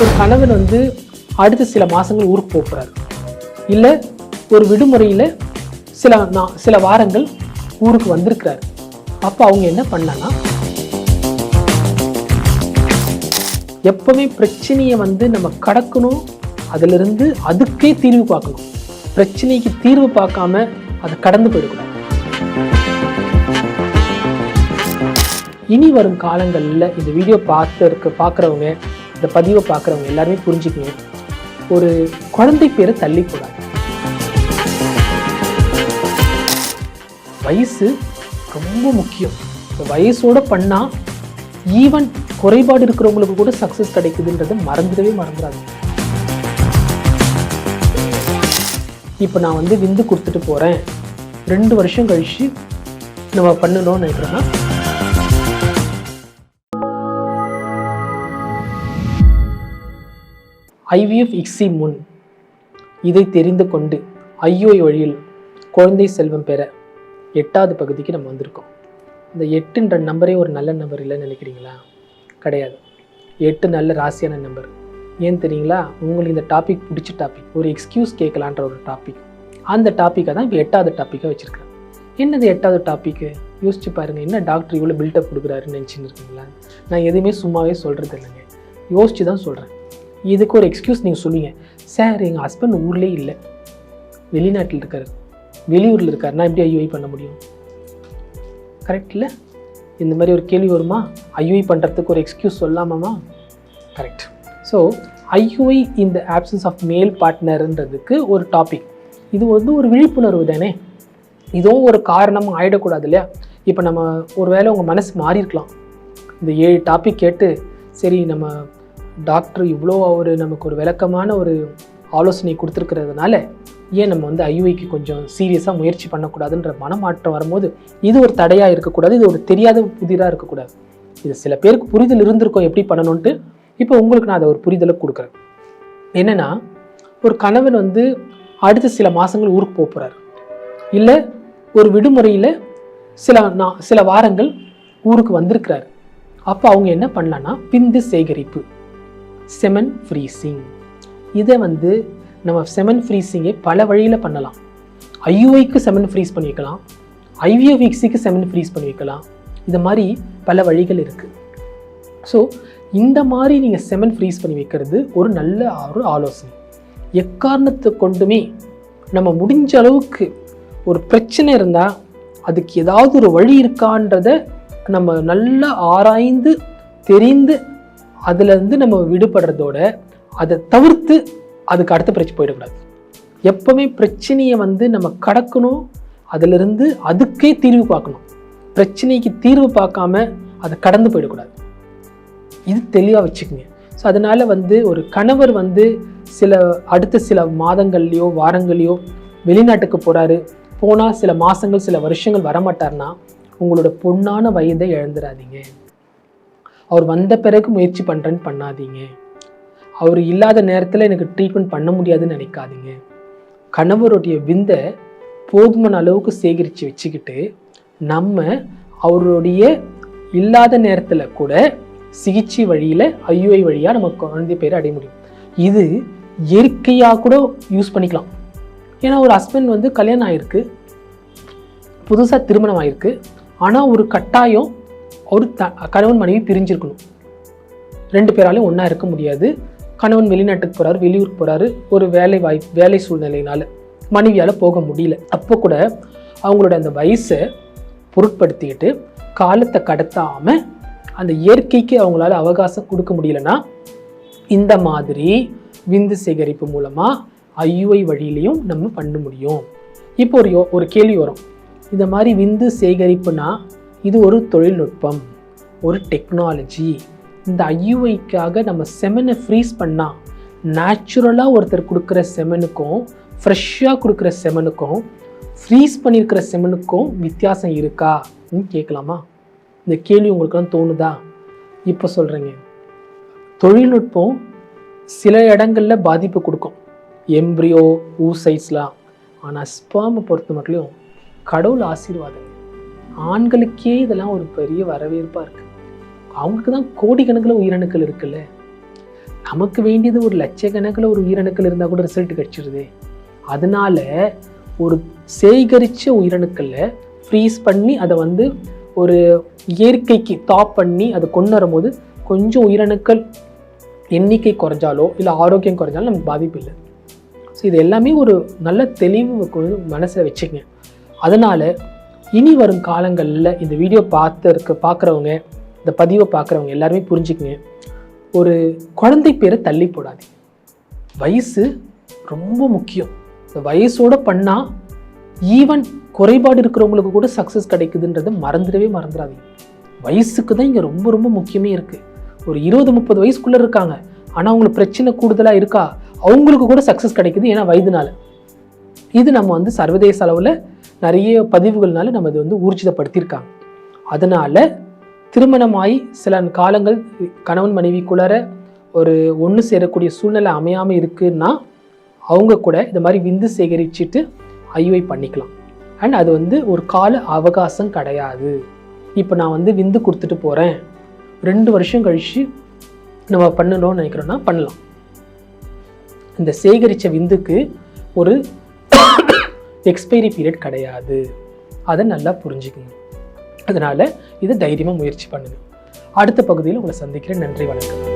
ஒரு கணவன் வந்து அடுத்த சில மாதங்கள் ஊருக்கு போகிறார் போகிறாரு இல்லை ஒரு விடுமுறையில் சில நா- சில வாரங்கள் ஊருக்கு வந்திருக்கிறாரு. அப்போ அவங்க என்ன பண்ணலாம் எப்பவுமே பிரச்சனையை வந்து நம்ம கடக்கணும் அதிலிருந்து அதுக்கே தீர்வு பார்க்கணும். பிரச்சனைக்கு தீர்வு பார்க்காம அதை கடந்து போயிடக்கூடாது. இனி வரும் காலங்களில் இந்த வீடியோ பார்த்து இருக்க பார்க்குறவங்க இந்த பதிவை பார்க்குறவங்க எல்லாருமே புரிஞ்சுக்கங்க ஒரு குழந்தை பேரை தள்ளிக்கூடாது. வயசு ரொம்ப முக்கியம். இந்த வயசோட பண்ணால் ஈவன் குறைபாடு இருக்கிறவங்களுக்கு கூட சக்ஸஸ் கிடைக்குதுன்றதை மறந்துடவே மறந்துடாது இப்போ நான் வந்து விந்து கொடுத்துட்டு போகிறேன் ரெண்டு வருஷம் கழிச்சு நம்ம பண்ணணும்னு நினைக்கிறேன்னா ஐவிஎஃப் இக்ஸி முன் இதை தெரிந்து கொண்டு ஐயோய் வழியில் குழந்தை செல்வம் பெற எட்டாவது பகுதிக்கு நம்ம வந்திருக்கோம். இந்த எட்டுன்ற நம்பரே ஒரு நல்ல நம்பர் இல்லைன்னு நினைக்கிறீங்களா? கிடையாது. எட்டு நல்ல ராசியான நம்பர். ஏன் தெரியுங்களா? உங்களுக்கு இந்த டாபிக் பிடிச்ச டாபிக் ஒரு எக்ஸ்கியூஸ் கேட்கலான்ற ஒரு டாபிக் அந்த டாப்பிக்கை தான் இப்போ எட்டாவது டாப்பிக்காக வச்சுருக்கேன் என்னது எட்டாவது டாப்பிக்கு யோசிச்சு பாருங்கள் என்ன டாக்டர் இவ்வளோ பில்டப் கொடுக்குறாருன்னு நினச்சின்னு இருக்கீங்களா? நான் எதுவுமே சும்மாவே சொல்கிறது இல்லைங்க யோசிச்சு தான் சொல்கிறேன் இதுக்கு ஒரு எக்ஸ்கியூஸ் நீங்கள் சொல்லுவீங்க சார் எங்கள் ஹஸ்பண்ட் ஊர்லேயே இல்லை. வெளிநாட்டில் இருக்கார். வெளியூரில் இருக்கார் நான் எப்படி ஐயோஐ பண்ண முடியும்? கரெக்ட் இல்லை? இந்த மாதிரி ஒரு கேள்வி வருமா? ஐயோஐ பண்ணுறதுக்கு ஒரு எக்ஸ்கியூஸ் சொல்லாமாமா? கரெக்ட் ஸோ ஐயோஐ இந்த ஆப்சன்ஸ் ஆஃப் மேல் பார்ட்னர்ன்றதுக்கு ஒரு டாபிக் இது வந்து ஒரு விழிப்புணர்வு தானே? இதுவும் ஒரு காரணம் ஆகிடக்கூடாது இல்லையா? இப்போ நம்ம ஒரு வேளை உங்கள் மனசு மாறி இருக்கலாம் இந்த ஏழு டாபிக் கேட்டு சரி நம்ம டாக்டர் இவ்வளோ ஒரு நமக்கு ஒரு விளக்கமான ஒரு ஆலோசனை கொடுத்துருக்கிறதுனால ஏன் நம்ம வந்து ஐயுஐக்கு கொஞ்சம் சீரியஸாக முயற்சி பண்ணக்கூடாதுன்ற மனமாற்றம் வரும்போது இது ஒரு தடையாக இருக்கக்கூடாது இது ஒரு தெரியாத புதிராக இருக்கக்கூடாது. இது சில பேருக்கு புரிதல் இருந்திருக்கும் எப்படி பண்ணணும்ன்ட்டு இப்போ உங்களுக்கு நான் அதை ஒரு புரிதலை கொடுக்குறேன். என்னென்னா ஒரு கணவன் வந்து அடுத்த சில மாதங்கள் ஊருக்கு போக போகிறாரு இல்லை ஒரு விடுமுறையில் சில நான் சில வாரங்கள் ஊருக்கு வந்திருக்கிறாரு. அப்போ அவங்க என்ன பண்ணலான்னா பிந்து சேகரிப்பு. செமன் ஃப்ரீசிங் இதை வந்து நம்ம செமன் ஃப்ரீசிங்கை பல வழியில் பண்ணலாம். ஐயுஐக்கு செமன் ஃப்ரீஸ் பண்ணி வைக்கலாம் ஐவியோவிக்ஸிக்கு விக்ஸிக்கு செமன் ஃப்ரீஸ் பண்ணி வைக்கலாம் இந்த மாதிரி பல வழிகள் இருக்குது ஸோ இந்த மாதிரி நீங்கள் செமன் ஃப்ரீஸ் பண்ணி வைக்கிறது ஒரு நல்ல ஒரு ஆலோசனை. எக்காரணத்தை கொண்டுமே நம்ம முடிஞ்ச அளவுக்கு ஒரு பிரச்சனை இருந்தால் அதுக்கு ஏதாவது ஒரு வழி இருக்கான்றத நம்ம நல்லா ஆராய்ந்து தெரிந்து அதுலேருந்து நம்ம விடுபடுறதோட அதை தவிர்த்து அதுக்கு அடுத்த பிரச்சனை போயிடக்கூடாது. எப்போவுமே பிரச்சனையை வந்து நம்ம கடக்கணும் அதிலிருந்து அதுக்கே தீர்வு பார்க்கணும். பிரச்சனைக்கு தீர்வு பார்க்காம அதை கடந்து போயிடக்கூடாது. இது தெளிவாக வச்சுக்கோங்க. ஸோ அதனால் வந்து ஒரு கணவர் வந்து சில அடுத்த சில மாதங்கள்லையோ வாரங்கள்லையோ வெளிநாட்டுக்கு போகிறாரு போனால் சில மாதங்கள் சில வருஷங்கள் வரமாட்டார்னா உங்களோட பொண்ணான வயதை இழந்துடாதீங்க அவர் வந்த பிறகு முயற்சி பண்ணுறேன்னு பண்ணாதீங்க. அவர் இல்லாத நேரத்தில் எனக்கு ட்ரீட்மெண்ட் பண்ண முடியாதுன்னு நினைக்காதீங்க. கணவருடைய விந்தை போதுமான அளவுக்கு சேகரித்து வச்சுக்கிட்டு நம்ம அவருடைய இல்லாத நேரத்தில் கூட சிகிச்சை வழியில் ஐயோஐ வழியாக நம்ம குழந்தை பேரை அடைய முடியும். இது இயற்கையாக கூட யூஸ் பண்ணிக்கலாம். ஏன்னா ஒரு ஹஸ்பண்ட் வந்து கல்யாணம் ஆயிருக்கு. புதுசாக திருமணம் ஆயிருக்கு. ஆனால் ஒரு கட்டாயம் ஒரு த கணவன் மனைவி பிரிஞ்சிருக்கணும். ரெண்டு பேராலையும் ஒன்றா இருக்க முடியாது. கணவன் வெளிநாட்டுக்கு போகிறாரு வெளியூருக்கு போகிறாரு ஒரு வேலை வாய்ப்பு வேலை சூழ்நிலையினால் மனைவியால் போக முடியல. அப்போ கூட அவங்களோட அந்த வயசை பொருட்படுத்திக்கிட்டு காலத்தை கடத்தாமல் அந்த இயற்கைக்கு அவங்களால அவகாசம் கொடுக்க முடியலன்னா இந்த மாதிரி விந்து சேகரிப்பு மூலமாக ஐயுஐ வழியிலையும் நம்ம பண்ண முடியும். இப்போ ஒரு யோ- ஒரு கேள்வி வரும். இந்த மாதிரி விந்து சேகரிப்புனா இது ஒரு தொழில்நுட்பம் ஒரு டெக்னாலஜி இந்த ஐயுஐக்காக நம்ம செமனை ஃப்ரீஸ் பண்ணால் நேச்சுரலாக ஒருத்தர் கொடுக்குற செமனுக்கும் ஃப்ரெஷ்ஷாக கொடுக்குற செமனுக்கும் ஃப்ரீஸ் பண்ணியிருக்கிற செமனுக்கும் வித்தியாசம் இருக்கான்னு கேட்கலாமா? இந்த கேள்வி உங்களுக்குலாம் தோணுதா? இப்போ சொல்கிறேங்க தொழில்நுட்பம் சில இடங்களில் பாதிப்பு கொடுக்கும். எம்ப்ரியோ ஊசைஸ்லாம் ஆனால் ஸ்பாமை பொறுத்த மட்டும் கடவுள் ஆசீர்வாதம் ஆண்களுக்கே இதெல்லாம் ஒரு பெரிய வரவேற்பாக இருக்குது அவங்களுக்கு தான் கோடிக்கணக்கில் உயிரணுக்கள் இருக்குல்ல. நமக்கு வேண்டியது ஒரு லட்சக்கணக்கில் ஒரு உயிரணுக்கள் இருந்தால் கூட ரிசல்ட் கிடச்சிருது. அதனால ஒரு சேகரித்த உயிரணுக்களில் ஃப்ரீஸ் பண்ணி அதை வந்து ஒரு இயற்கைக்கு தாப் பண்ணி அதை கொண்டு வரும்போது கொஞ்சம் உயிரணுக்கள் எண்ணிக்கை குறைஞ்சாலோ இல்லை ஆரோக்கியம் குறைஞ்சாலும் நமக்கு பாதிப்பு இல்லை. ஸோ இது எல்லாமே ஒரு நல்ல தெளிவு மனசில் வச்சுக்கங்க. அதனால் இனி வரும் காலங்களில் இந்த வீடியோ பார்த்து இருக்க பார்க்குறவங்க இந்த பதிவை பார்க்குறவங்க எல்லாருமே புரிஞ்சுக்குங்க. ஒரு குழந்தை பேரை தள்ளி போடாது வயசு ரொம்ப முக்கியம். இந்த வயசோடு பண்ணால் ஈவன் குறைபாடு இருக்கிறவங்களுக்கு கூட சக்ஸஸ் கிடைக்குதுன்றதை மறந்துடவே மறந்துடாதீங்க. வயசுக்கு தான் இங்கே ரொம்ப ரொம்ப முக்கியமே இருக்குது ஒரு இருபது முப்பது வயசுக்குள்ளே இருக்காங்க. ஆனால் அவங்களுக்கு பிரச்சனை கூடுதலாக இருக்கா? அவங்களுக்கு கூட சக்ஸஸ் கிடைக்குது ஏன்னா வயதுனால. இது நம்ம வந்து சர்வதேச அளவில் நிறைய பதிவுகள்னால நம்ம இது வந்து ஊர்ஜிதப்படுத்தியிருக்காங்க. அதனால் திருமணமாகி சில காலங்கள் கணவன் மனைவிக்குள்ளார ஒரு ஒன்று சேரக்கூடிய சூழ்நிலை அமையாமல் இருக்குன்னா அவங்க கூட இந்த மாதிரி விந்து சேகரிச்சுட்டு ஐயுவை பண்ணிக்கலாம். அண்ட் அது வந்து ஒரு கால அவகாசம் கிடையாது. இப்போ நான் வந்து விந்து கொடுத்துட்டு போகிறேன் ரெண்டு வருஷம் கழித்து நம்ம பண்ணணும்னு நினைக்கிறோன்னா பண்ணலாம். இந்த சேகரித்த விந்துக்கு ஒரு எக்ஸ்பைரி பீரியட் கிடையாது. அதை நல்லா புரிஞ்சுக்கணும். அதனால் இதை தைரியமாக முயற்சி பண்ணுங்கள் அடுத்த பகுதியில் உங்களை சந்திக்கிறேன். நன்றி வணக்கம்.